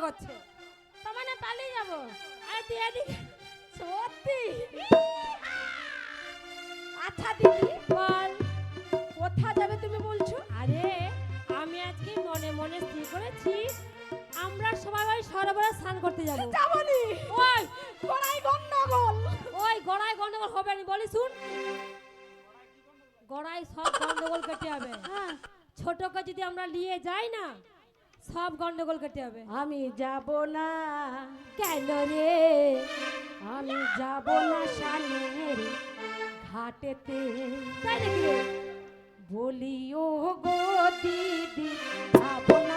করছে? তার মানে পালিয়ে যাব। সত্যি? আচ্ছা দিদি বল। কোথা যাবে তুমি বলছো? আরে আমি আজকে মনে মনে স্থির করেছি আমরা সবাই ওই সরোবরে স্নান করতে যাব। যাবনি? ওই! গড়াই গন্ডগোল। ওই গড়াই গন্ডগোল হবে না বলি শুন। গড়াই সব গন্ডগোল কেটে যাবে। হ্যাঁ। ছোটকে যদি আমরা নিয়ে যাই না সব গন্ডগোল করতে হবে আমি যাব না। কেন রে? আমি যাব না সানের ঘাটেতে। বলিও গো দিদি যাব না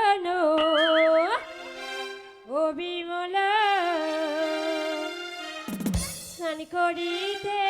জানো ও বিমলা স্নান করিতে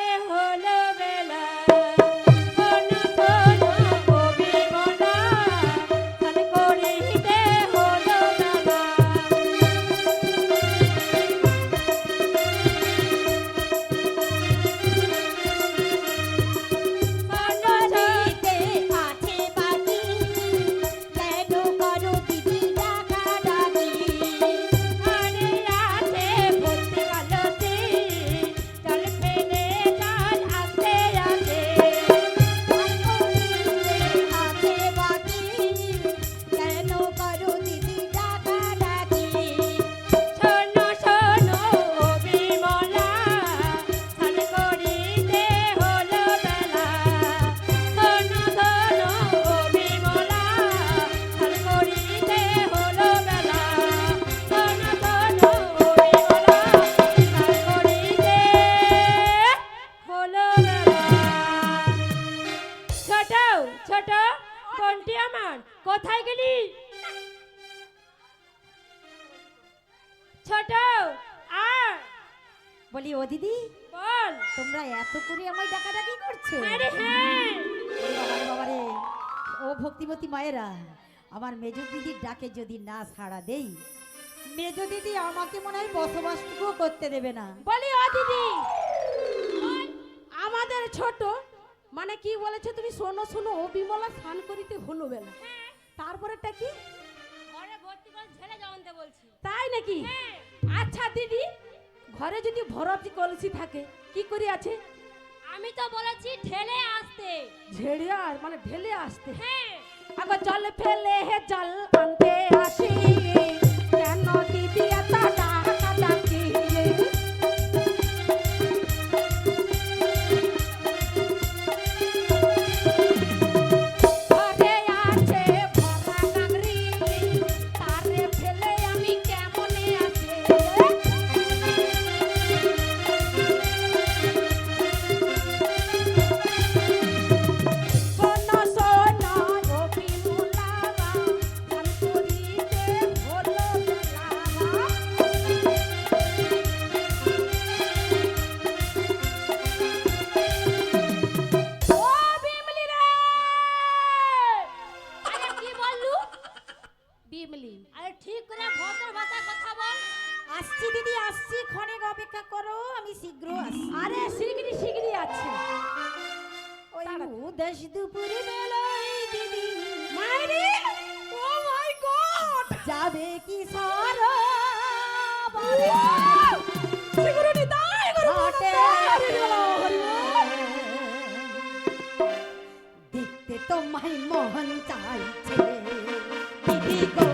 ছোট আর। বলি ও দিদি বল। তোমরা এত করে আমায় ডাকাডাকি করছ? আরে হ্যাঁ। বাবারে বাবারে ও ভক্তিমতী মায়েরা আমার মেজ দিদির ডাকে যদি না সাড়া দেই মেজ দিদি আমাকে মনে হয় বসবাসটুকুও করতে দেবে না। বলি ও দিদি আমাদের ছোট মানে কি বলেছে তুমি শোনো শোনো ও বিমলা স্নান করিতে হলো বেলা। তারপরেটা কি? বলছি। তাই নাকি? হ্যাঁ। আচ্ছা দিদি ঘরে যদি ভরতি কলসি থাকে কি করি আছে? আমি তো বলেছি ঠেলে আসতে। ঝেড়ে আর মানে ঢেলে আসতে। হ্যাঁ। আগে জল ফেলে হে জল আনতে আসি। কেন দিদি এত যাবে কি সারা তো মাই দেখতে তোমায় মোহন চাইছে। দিদি গো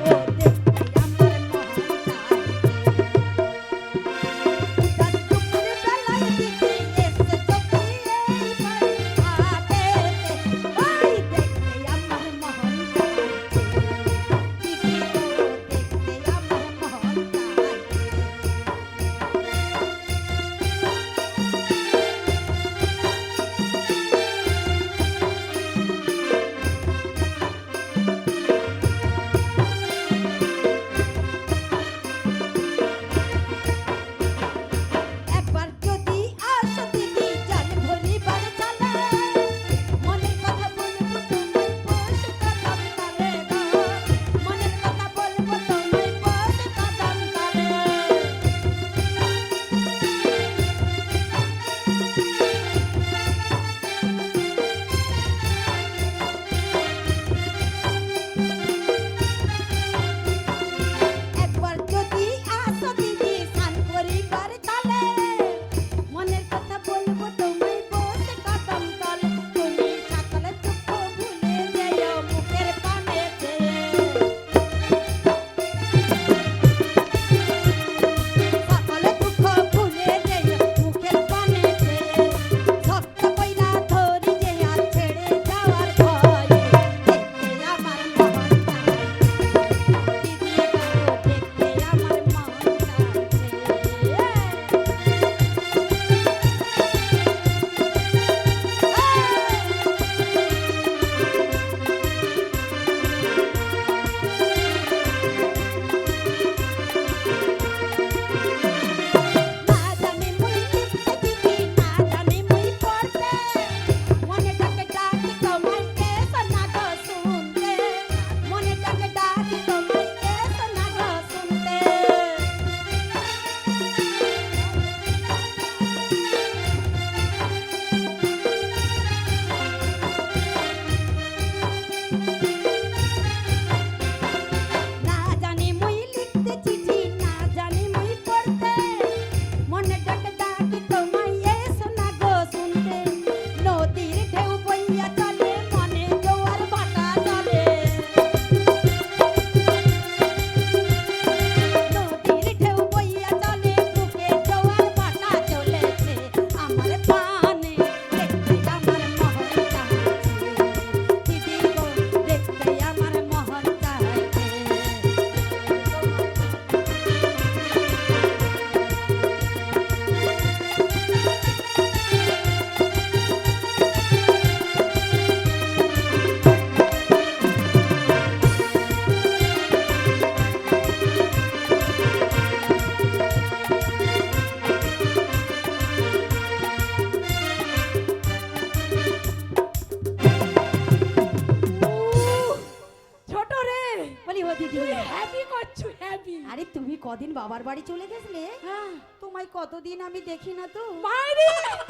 কদিন বাবার বাড়ি চলে গেছিলে? হ্যাঁ। তোমায় কতদিন আমি দেখি না তো?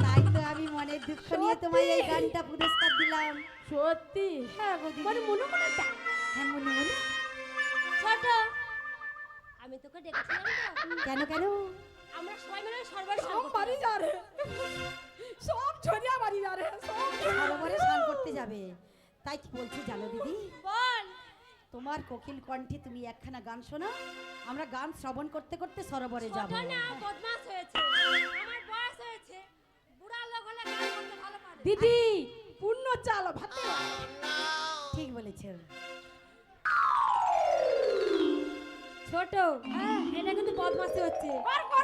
তাই তো আমি মনের দুঃখ নিয়ে তোমায় এই গানটা পুরস্কার দিলাম। সত্যি? হ্যাঁ। মানে মনে হ্যাঁ মনে মনে ছোট! আমি তোকে ডেকেছিলাম কেন কেন? আমরা সবাই মিলে সরবার সব বাড়ি। যা রে সব ছড়িয়া বাড়ি যা রে সব। সরোবরে স্নান করতে যাবে। তাই কি বলছি জানো দিদি? বল। তোমার কোকিল কণ্ঠে তুমি একখানা গান শোনো আমরা গান শ্রবণ করতে করতে সরোবরে যাব। বদমাস হয়েছে। আমার বয়স হয়েছে। বুড়া লোক হলে গান করতে ভালো পারে। দিদি পূর্ণ চাল ভাত। ঠিক বলেছ। ছোট এটা কিন্তু বদমাসি হচ্ছে।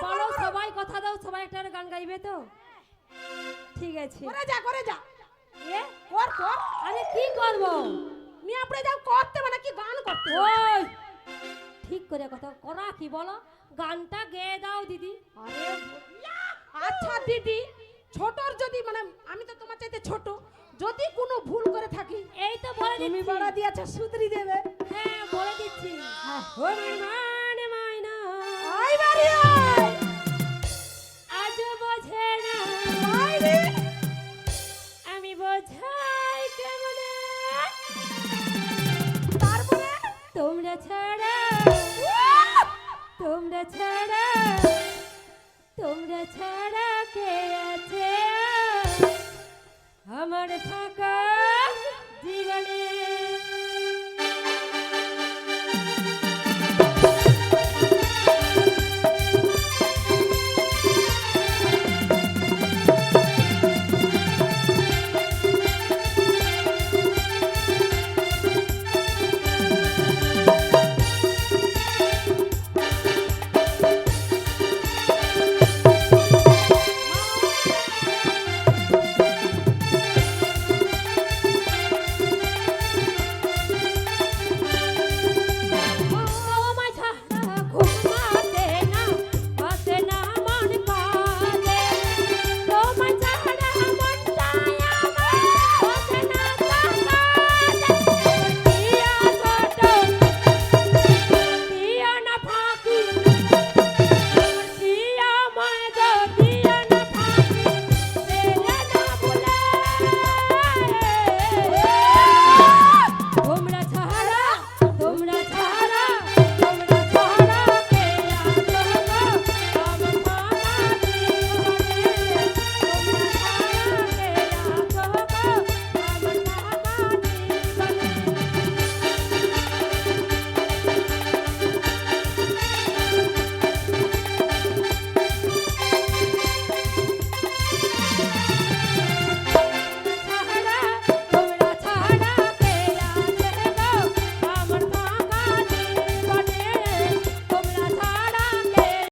বলো সবাই কথা দাও সবাই একটা গান গাইবে তো? ঠিক আছে। করে যা করে যা। এ? কর কর। আরে কি করব? নিয়ে আপনি যাও করতে মানে কি গান করতে ওই ঠিক করে কথা করা কি বলো? গানটা গেয়ে দাও দিদি। আরে আচ্ছা দিদি ছোটর যদি মানে আমি তো তোমার চাইতে ছোট যদি কোনো ভুল করে থাকি এই তো বলে তুমি দিচ্ছি। বড় দিয়েছ সুধরি দেবে। হ্যাঁ বলে দিচ্ছি। ও মান মাইনা। আই বাড়ি আয়! ছাড়া তোমরা ছাড়া তোমরা ছাড়া কে আছে? আমার থাকা জীবনে